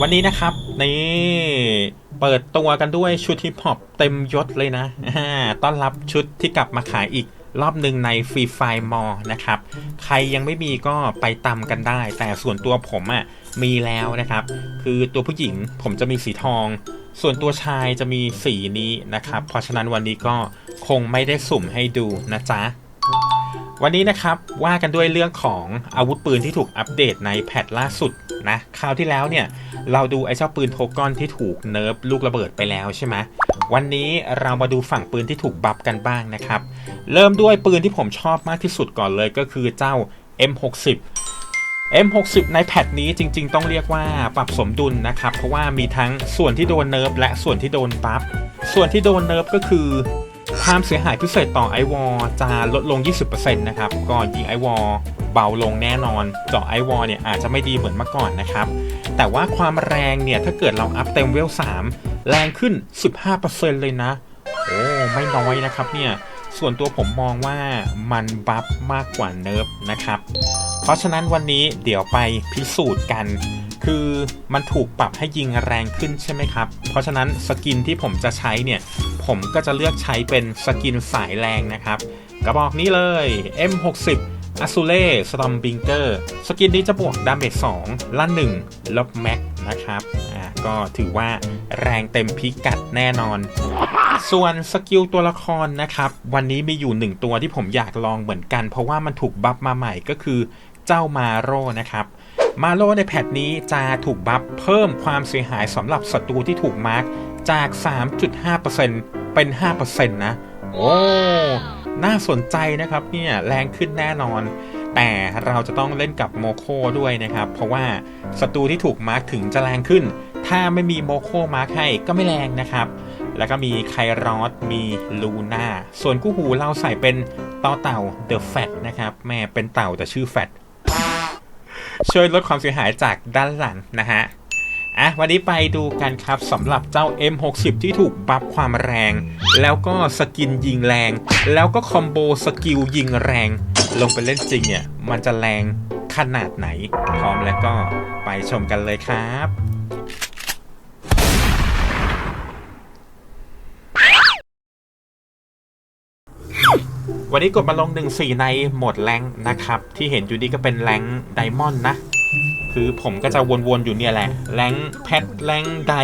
วันนี้นะครับ นี่เปิดตัวกันด้วยชุดฮิปฮอปเต็มยศเลยนะต้อนรับชุดที่กลับมาขายอีกรอบหนึ่งในฟรีไฟมอนะครับ ใครยังไม่มีก็ไปตำกันได้ แต่ส่วนตัวผมอะ่ะมีแล้วนะครับ คือตัวผู้หญิงผมจะมีสีทอง ส่วนตัวชายจะมีสีนี้นะครับ เพราะฉะนั้นวันนี้ก็คงไม่ได้สุ่มให้ดูนะจ๊ะวันนี้นะครับว่ากันด้วยเรื่องของอาวุธปืนที่ถูกอัปเดตในแพทล่าสุด นะคราวที่แล้วเนี่ยเราดูไอ้เจ้าปืนโทกอนที่ถูกเนิร์ฟลูกระเบิดไปแล้วใช่ไหมวันนี้เรามาดูฝั่งปืนที่ถูกบัฟกันบ้างนะครับ เริ่มด้วยปืนที่ผมชอบมากที่สุดก่อนเลยก็คือเจ้า M60 M60 ในแพทนี้จริง ๆ ต้องเรียกว่าปรับสมดุลนะครับ เพราะว่ามีทั้งส่วนที่โดนเนิร์ฟและส่วนที่โดนบัฟส่วนที่โดนเนิร์ฟก็คือ ความเสียหายพิเศษต่อไอวอลจะลดลง 20%นะครับ ก็ยิงไอวอลเบาลงแน่นอน เจาะไอวอลเนี่ยอาจจะไม่ดีเหมือนเมื่อก่อนนะครับ แต่ว่าความแรงเนี่ย ถ้าเกิดเราอัพเต็มเวล 3 แรงขึ้น 15%เลยนะ โอ้ไม่น้อยนะครับเนี่ย ส่วนตัวผมมองว่ามันบัฟมากกว่าเนิร์ฟนะครับ เพราะฉะนั้นวันนี้เดี๋ยวไปพิสูจน์กัน คือมันถูกปรับให้ยิงแรงขึ้นใช่ไหมครับ เพราะฉะนั้นสกินที่ผมจะใช้เนี่ย ผมก็จะเลือกใช้เป็นสกินสายแรงนะครับ กระบอกนี้เลย M60 a z u l e Stormbringer สกินนี้จะบวกดาเมจ2ละ1ลบแม็กนะครับ อ่า ก็ถือว่าแรงเต็มพิกัดแน่นอน ส่วนสกิลตัวละครนะครับ วันนี้มีอยู่หนึ่งตัวที่ผมอยากลองเหมือนกัน เพราะว่ามันถูกบัฟมาใหม่ก็คือเจ้ามาโร่นะครับ มาโลในแพทนี้จะถูกบัฟเพิ่มความเสียหายสำหรับศัตรูที่ถูกมาร์กจาก 3.5%เป็น 5%นะ โอ้ น่าสนใจนะครับเนี่ยแรงขึ้นแน่นอน แต่เราจะต้องเล่นกับโมโคด้วยนะครับ เพราะว่าศัตรูที่ถูกมาร์กถึงจะแรงขึ้น ถ้าไม่มีโมโคมาร์กให้ก็ไม่แรงนะครับแล้วก็มีไครอสมีลูน่า ส่วนกู้หูเราใส่เป็นต่อเต่าเดอะแฟตนะครับ แม่เป็นเต่าแต่ชื่อแฟต ช่วยลดความเสียหายจากด้านหลังนะฮะอะวันนี้ไปดูกันครับสำหรับเจ้า M60 ที่ถูกบัฟความแรง แล้วก็สกินยิงแรง แล้วก็คอมโบสกิลยิงแรง ลงไปเล่นจริงเนี่ย มันจะแรงขนาดไหน พร้อมแล้วก็ไปชมกันเลยครับ วันนี้กดมาลง 1-4 ในโหมดแรงค์นะครับ ที่เห็นอยู่นี่ก็เป็นแรงไดมอนด์นะ คือผมก็จะวนๆอยู่เนี่ยแหละ แรงค์แพทแรงค์ได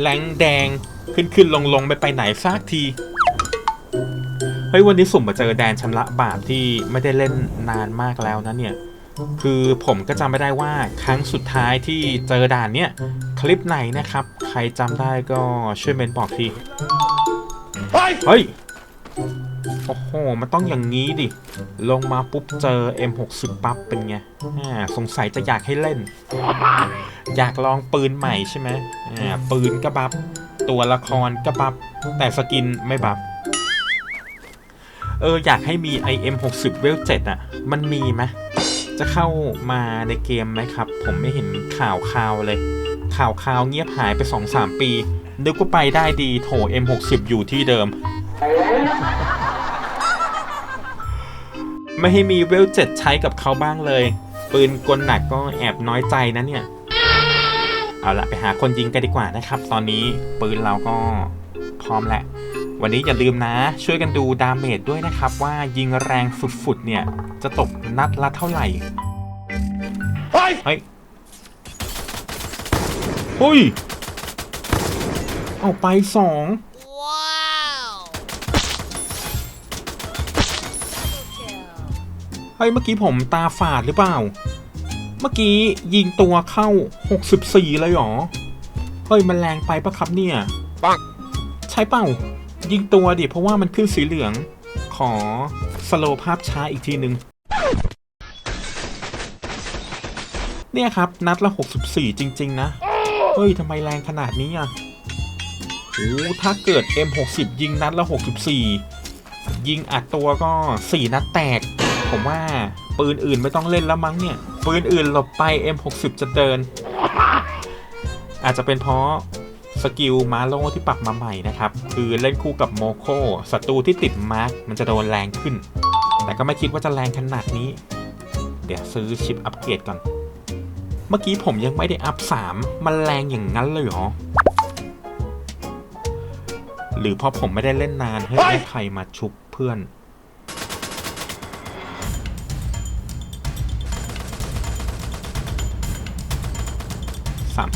แรงค์แดงขึ้นขึ้นลงลงไปไปไหนซากที เฮ้ย วันนี้สุ่มมาเจอแดนชำระบาปที่ไม่ได้เล่นนานมากแล้วนะเนี่ย คือผมก็จำไม่ได้ว่าครั้งสุดท้ายที่เจอด่านเนี่ยคลิปไหนนะครับ ใครจำได้ก็ช่วยเมนบอกที เฮ้ย โอ้โห มันต้องอย่างนี้ดิ ลงมาปุ๊บเจอ M60 ปั๊บเป็นไงอ่าสงสัยจะอยากให้เล่น อยากลองปืนใหม่ใช่ไหมอ่าปืนก็บัฟตัวละครก็บัฟแต่สกินไม่บัฟเออ อยากให้มี IM60 เวล7อะ มันมีไหมจะเข้ามาในเกมไหมครับ ผมไม่เห็นข่าวข่าวเลย ข่าวข่าวเงียบหายไป 2-3 ปี นึกว่าไปได้ดีโถ M60 อยู่ที่เดิม ไม่ให้มีเวลเจ็ดใช้กับเขาบ้างเลย ปืนกลหนักก็แอบน้อยใจนะเนี่ย เอาละไปหาคนยิงกันดีกว่านะครับ ตอนนี้ปืนเราก็พร้อมแล้ววันนี้อย่าลืมนะ ช่วยกันดูดาเมจด้วยนะครับ ว่ายิงแรงฝุดๆเนี่ย จะตกนัดละเท่าไหร่ เฮ้ย เฮ้ยเฮ้ย เอาไปสอง เฮ้ยเมื่อกี้ผมตาฝาดหรือเปล่า เมื่อกี้ยิงตัวเข้า 64 เลยเหรอ เฮ้ยมันแรงไปปะครับเนี่ยปังใช่เปล่า ยิงตัวดิเพราะว่ามันขึ้นสีเหลือง ขอสโลว์ภาพช้าอีกทีหนึ่งเนี่ยครับนัดละ 64 จริง ๆ นะ เฮ้ยทำไมแรงขนาดนี้อะโอ้ถ้าเกิด M60 ยิงนัดละ 64 ยิงอัดตัวก็ 4 นัดแตก ผมว่าปืนอื่นไม่ต้องเล่นแล้วมั้งเนี่ย ปืนอื่นหลบไป M60 จะเดิน อาจจะเป็นเพราะสกิลมาโลที่ปรับมาใหม่นะครับ คือเล่นคู่กับโมโคศัตรูที่ติดมาร์กมันจะโดนแรงขึ้น แต่ก็ไม่คิดว่าจะแรงขนาดนี้ เดี๋ยวซื้อชิปอัปเกรดก่อน เมื่อกี้ผมยังไม่ได้อัพสามมันแรงอย่างนั้นเลยเหรอ หรือเพราะผมไม่ได้เล่นนานให้ใครมาชุบเพื่อน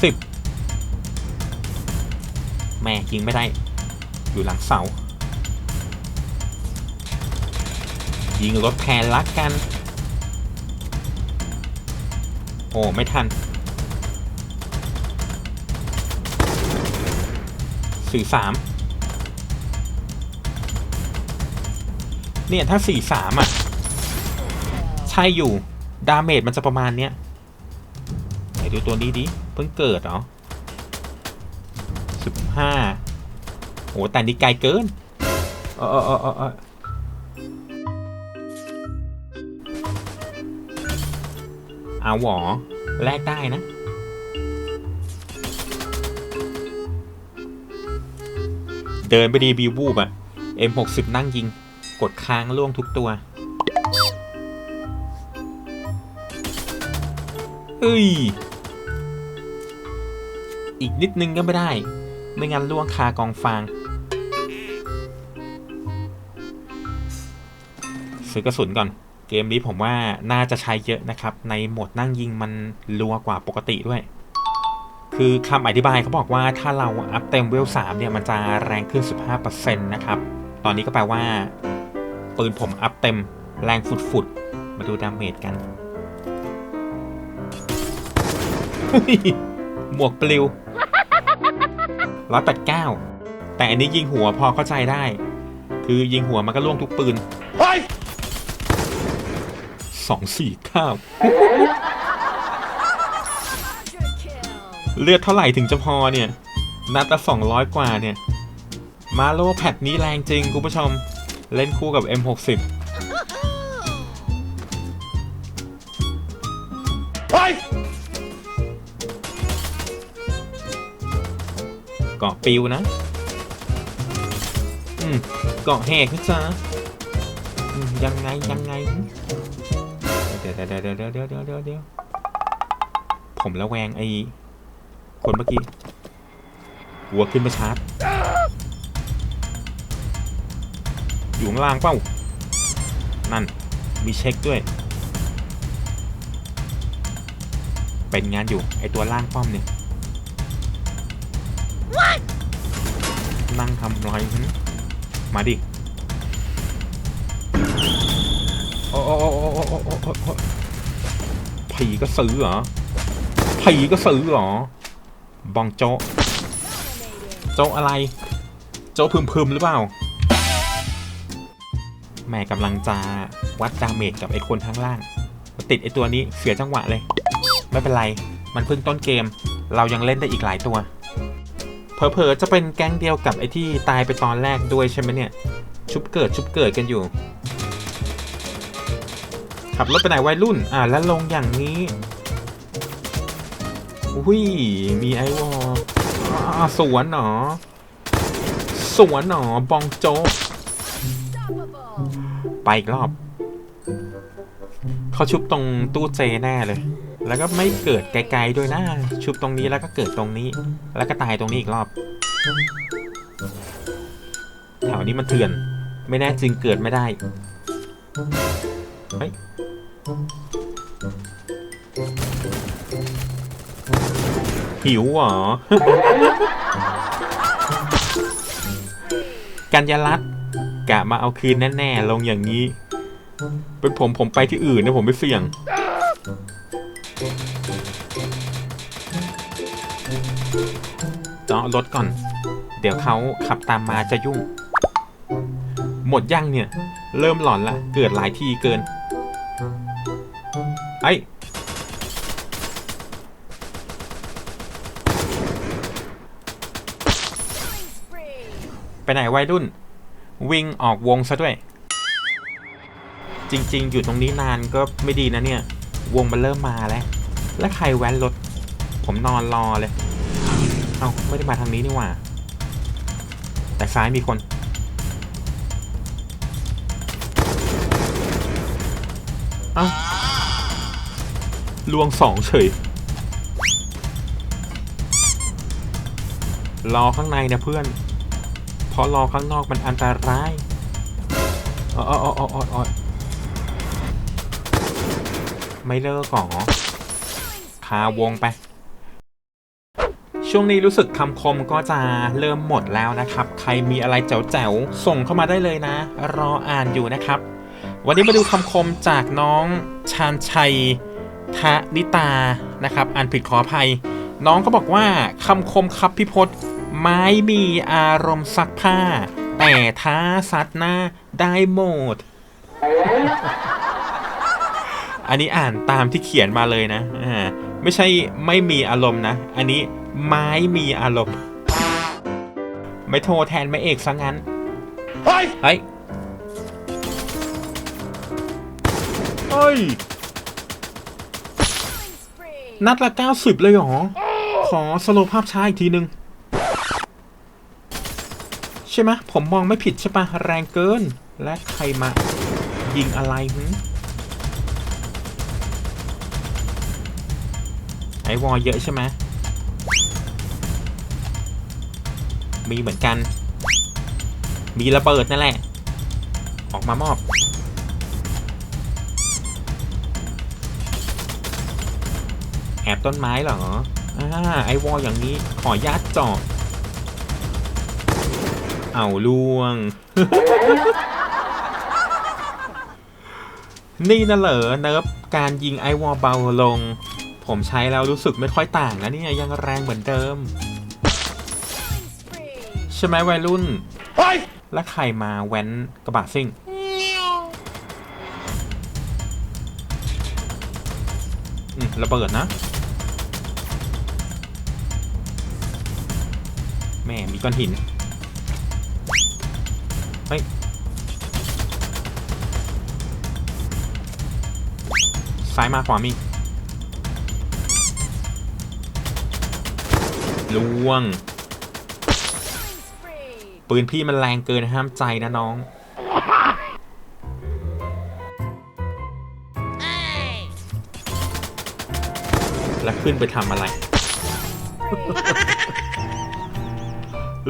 สิบแม่ยิงไม่ได้ อยู่หลังเสา ยิงรถแทนลักกัน โอ้ ไม่ทัน สี่สามเนี่ยถ้าสี่สามอะ ใช่อยู่ ดาเมจมันจะประมาณเนี้ยไหนดูตัวนี้ดิ เพิ่งเกิดเหรอสิบห้าโอ้แต่นี่ไกลเกินเออเออเออเออเอเอาหวอแลกได้นะ เดินไปดีบีวูบอะ M60 นั่งยิง กดค้างล่วงทุกตัวเฮ้ย อีกนิดนึงก็ไม่ได้ ไม่งั้นล่วงคากองฟาง ซื้อกระสุนก่อน เกมนี้ผมว่าน่าจะใช้เยอะนะครับ ในโหมดนั่งยิงมันรัวกว่าปกติด้วย คือคำอธิบายเขาบอกว่าถ้าเราอัพเต็มเวล3เนี่ยมันจะแรงขึ้น 15%นะครับ ตอนนี้ก็แปลว่า ปืนผมอัพเต็มแรงฟุดๆ มาดูดาเมจกันฮ้ยหมวกปลิว ร้อยแปดเก้าแต่อันนี้ยิงหัวพอเข้าใจได้ คือยิงหัวมันก็ล่วงทุกปืนสองสี่เก้าเลือดเท่าไหร่ถึงจะพอเนี่ย นัดละสองร้อยกว่าเนี่ย มาโลแพทนี้แรงจริงคุณผู้ชม เล่นคู่กับ M60 เกาะปิวนะ อืมเกาะแหกนะจ๊ะยังไงยังไง เดี๋ยวเดี๋ยวเดี๋ยวเดี๋ยวเดี๋ยวเดี๋ยวเดี๋ยวผมระแวงไอ้คนเมื่อกี้หัวขึ้นมาชาร์จ อยู่ข้างล่างเป้า นั่น มีเช็คด้วย เป็นงานอยู่ ไอตัวล่างป้อมเนี่ย นั่งทำไรมาดิ โอ้โอ้โอ้โอ้โอ้ผีก็ซื้อเหรอผีก็ซื้อเหรอบังโจโจอะไร โจพึมๆหรือเปล่า แม่กำลังจะวัดดาเมจกับไอ้คนข้างล่าง ติดไอ้ตัวนี้เสียจังหวะเลย ไม่เป็นไร มันเพิ่งต้นเกม เรายังเล่นได้อีกหลายตัว เผลอๆจะเป็นแก๊งเดียวกับไอ้ที่ตายไปตอนแรกด้วยใช่ไหมเนี่ย ชุบเกิดชุบเกิดกันอยู่ ขับรถไปไหนวัยรุ่น อ่าแล้วลงอย่างนี้อุ้ยมีไอวอลสวนหนอ สวนหนอบองโจกไปอีกรอบ เขาชุบตรงตู้เจแน่เลย แล้วก็ไม่เกิดไกลๆด้วยนะ ชุบตรงนี้แล้วก็เกิดตรงนี้ แล้วก็ตายตรงนี้อีกรอบแถวนี้มันเถื่อน ไม่แน่จริงเกิดไม่ได้ เฮ้ย หิวเหรอ กัญญาลัตกะมาเอาคืนแน่ ๆ ลงอย่างนี้ เป็นผมผมไปที่อื่นนะผมไม่เสี่ยง เจาะรถก่อน เดี๋ยวเขาขับตามมาจะยุ่ง หมดยังเนี่ย เริ่มหลอนละเกิดหลายทีเกิน ไอ้ยไปไหนวัยรุ่น วิ่งออกวงซะด้วย จริง ๆ อยู่ตรงนี้นานก็ไม่ดีนะเนี่ย วงมันเริ่มมาแล้ว แล้วใครแว้นรถ ผมนอนรอเลย เอาไม่ได้มาทางนี้นี่หว่า แต่ซ้ายมีคน เอ้าลวงสองเฉย รอข้างในนะเพื่อน เพราะรอข้างนอกมันอันตรายอ๋ออ๋ออ๋ออ๋อ ไม่เลิกหรอพาวงไป ช่วงนี้รู้สึกคำคมก็จะเริ่มหมดแล้วนะครับ ใครมีอะไรแจ๋วๆ ส่งเข้ามาได้เลยนะ รออ่านอยู่นะครับ วันนี้มาดูคำคมจากน้องชาญชัยทะนิตานะครับ อ่านผิดขออภัย น้องก็บอกว่าคำคมครับพี่พศไม้มีอารมณ์ซักผ้า แต่ท้าซัดหน้าได้หมด อันนี้อ่านตามที่เขียนมาเลยนะอ่าไม่ใช่ไม่มีอารมณ์นะ อันนี้ไม้มีอารมณ์ ไม่โทรแทนแม่เอกซะงั้น เฮ้ย เฮ้ยเฮ้ยนัดละ 90 เลยเหรอ ขอสโลว์ภาพช้าอีกทีนึง ใช่ไหมผมมองไม่ผิดใช่ปะแรงเกิน และใครมา ยิงอะไรหึ ไอวอลเยอะใช่ไหมมีเหมือนกัน มีระเบิดนั่นแหละ ออกมามอบ แอบต้นไม้เหรออ่าไอวอลอย่างนี้ขอญาตจาะเอาล่วง นี่นะเหรอเนิร์ฟการยิงไอวอลเบาลง ผมใช้แล้วรู้สึกไม่ค่อยต่างนะเนี่ยยังแรงเหมือนเดิม ใช่ไหมวัยรุ่นเฮ้ยแล้วใครมาแว้นกระบะซิ่งอืมระเบิดนะ แม่มีก้อนหิน เฮ้ย ซ้ายมาขวามี ล่วง ปืนพี่มันแรงเกินห้ามใจนะน้อง Hey! แล้วขึ้นไปทำอะไร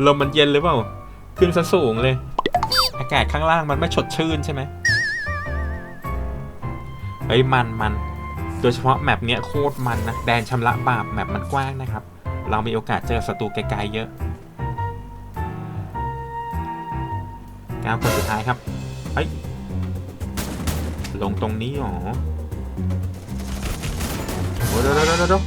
ลมมันเย็นหรือเปล่า ขึ้นซะสูงเลย อากาศข้างล่างมันไม่สดชื่นใช่ไหมเฮ้ยมันมันโดยเฉพาะแมปเนี้ยโคตรมันนะ แดนชำระบาปแมปมันกว้างนะครับ เรามีโอกาสเจอศัตรูไกลๆเยอะกาวคนสุดท้ายครับเฮ้ยลงตรงนี้หรอโอ้เดี๋ยวเดี๋ยวเดี๋ยวเดี๋ยว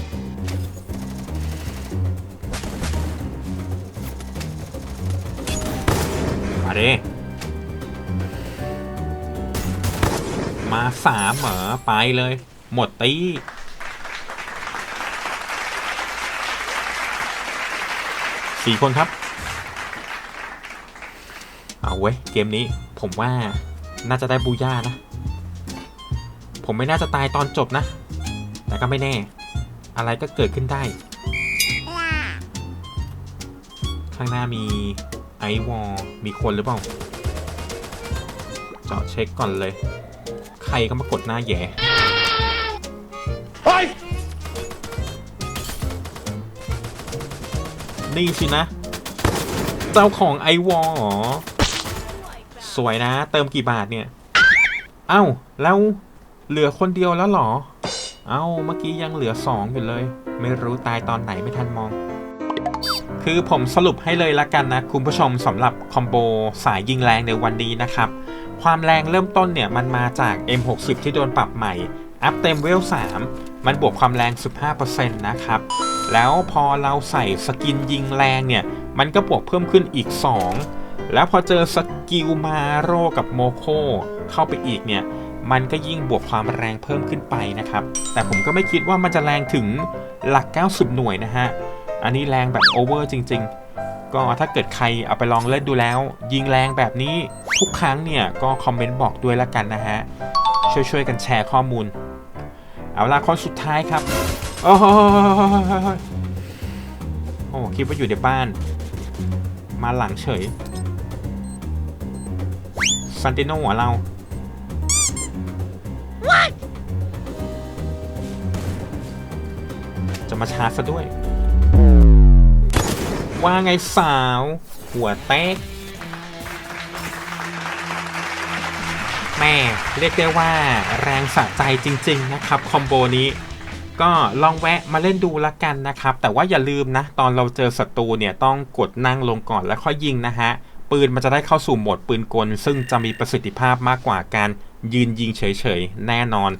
มาดิมาสามเหรอไปเลย หมดตี สี่คนครับ เอาเว้ย เกมนี้ผมว่าน่าจะได้บูย่านะ ผมไม่น่าจะตายตอนจบนะ แต่ก็ไม่แน่ อะไรก็เกิดขึ้นได้ ข้างหน้ามีไอวอลมีคนหรือเปล่า เจาะเช็คก่อนเลย ใครก็มากดหน้าแย่ นี่สินะ เจ้าของไอวอลอสวยนะ เติมกี่บาทเนี่ย เอ้า แล้วเหลือคนเดียวแล้วหรอ เอ้า เมื่อกี้ยังเหลือสองอยู่เลย ไม่รู้ตายตอนไหนไม่ทันมอง คือผมสรุปให้เลยละกันนะ คุณผู้ชมสำหรับคอมโบสายยิงแรงในวันนี้นะครับ ความแรงเริ่มต้นเนี่ยมันมาจาก M60 ที่โดนปรับใหม่ อัพเต็มเวล3มันบวกความแรง 15%นะครับ แล้วพอเราใส่สกินยิงแรงเนี่ย มันก็บวกเพิ่มขึ้นอีก 2 แล้วพอเจอสกิลมาโรกับโมโคเข้าไปอีกเนี่ย มันก็ยิ่งบวกความแรงเพิ่มขึ้นไปนะครับ แต่ผมก็ไม่คิดว่ามันจะแรงถึงหลัก 90 หน่วยนะฮะ อันนี้แรงแบบโอเวอร์จริง ๆก็ถ้าเกิดใครเอาไปลองเล่นดูแล้ว ยิงแรงแบบนี้ทุกครั้งเนี่ย ก็คอมเมนต์บอกด้วยละกันนะฮะ ช่วยๆกันแชร์ข้อมูล เอาล่ะคนสุดท้ายครับ โอ้โหโอ้คิดว่าอยู่ในบ้าน มาหลังเฉยซันติโนหัวเรา จะมาชาร์จซะด้วย ว่าไงสาว หัวเต๊ก แม่เรียกได้ว่าแรงสะใจจริง ๆ นะครับ คอมโบนี้ก็ลองแวะมาเล่นดูละกันนะครับ แต่ว่าอย่าลืมนะ ตอนเราเจอศัตรูเนี่ยต้องกดนั่งลงก่อนแล้วค่อยยิงนะฮะ ปืนมันจะได้เข้าสู่โหมดปืนกล ซึ่งจะมีประสิทธิภาพมากกว่าการยืนยิงเฉยๆ แน่นอน